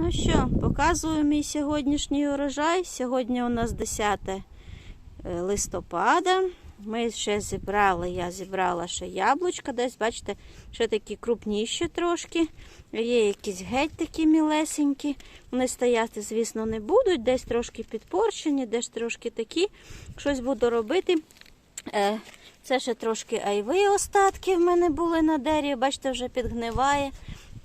Ну що, показую мій сьогоднішній урожай. Сьогодні у нас 10 е, листопада. Ми ще зібрали, я зібрала ще яблучка десь, бачите, ще такі крупніші трошки. Є якісь геть такі мілесенькі. Вони стояти, звісно, не будуть. Десь трошки підпорчені, десь трошки такі. Щось буду робити. Е, Це ще трошки айви остатки в мене були на дереві. Бачите, вже підгниває.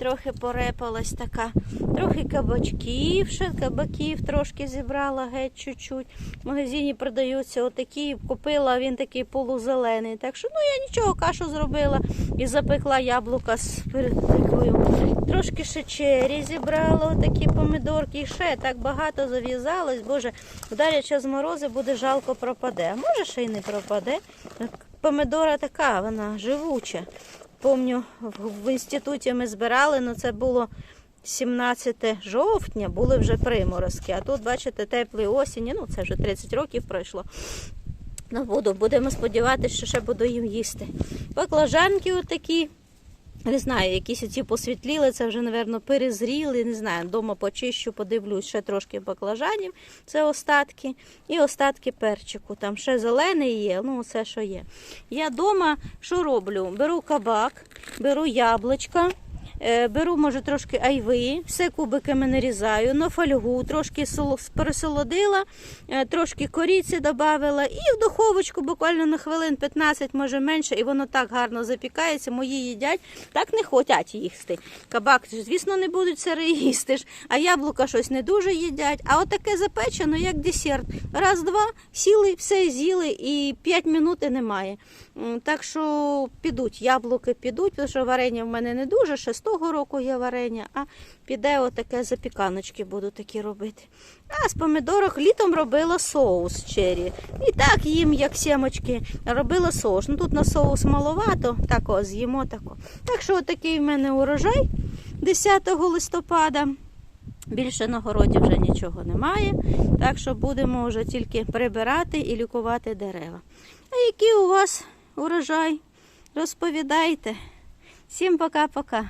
Трохи порепалась така. Трохи кабачків, ще кабаків трошки зібрала геть чуть-чуть. В магазині продаються отакі, купила, він такий полузелений. Так що ну я нічого, кашу зробила і запекла яблука з передикою. Трошки ще чері зібрала, отакі помидорки. І ще так багато зав'язалось. Боже, вдарять час морози, буде жалко пропаде. А може ще й не пропаде. Помидора така, вона живуча. Помню, в інституті ми збирали, але це було 17 жовтня, були вже приморозки. А тут, бачите, теплі осінь, ну це вже 30 років пройшло. Ну, буду, будемо сподіватися, що ще буду їм їсти. Баклажанки отакі. Не знаю, якісь ці посвітліли, це вже, напевно, перезріли. Не знаю, вдома почищу, подивлюсь, ще трошки баклажанів, це остатки. І остатки перчику. Там ще зелений є, ну все, що є. Я вдома що роблю? Беру кабак, беру яблучка. Е, Беру, може, трошки айви, все кубиками нарізаю, на фольгу, трошки соло- пересолодила, е, трошки коріці додавила і в духовочку буквально на хвилин 15, може менше, і воно так гарно запікається. Мої їдять, так не хочуть їсти. Кабак, звісно, не будуть сирий їсти а яблука щось не дуже їдять. А отаке запечено, як десерт. Раз-два, сіли, все з'їли і 5 минут немає. Так що підуть, яблуки підуть, тому що варення в мене не дуже, з того року є варення, а піде отаке запіканочки буду такі робити. А з помідорок літом робила соус чері. І так їм, як сімочки, робила соус. Ну тут на соус маловато, так о, з'їмо тако. Так що отакий в мене урожай 10 листопада. Більше на городі вже нічого немає, так що будемо вже тільки прибирати і лікувати дерева. А який у вас урожай? Розповідайте. Всім пока-пока.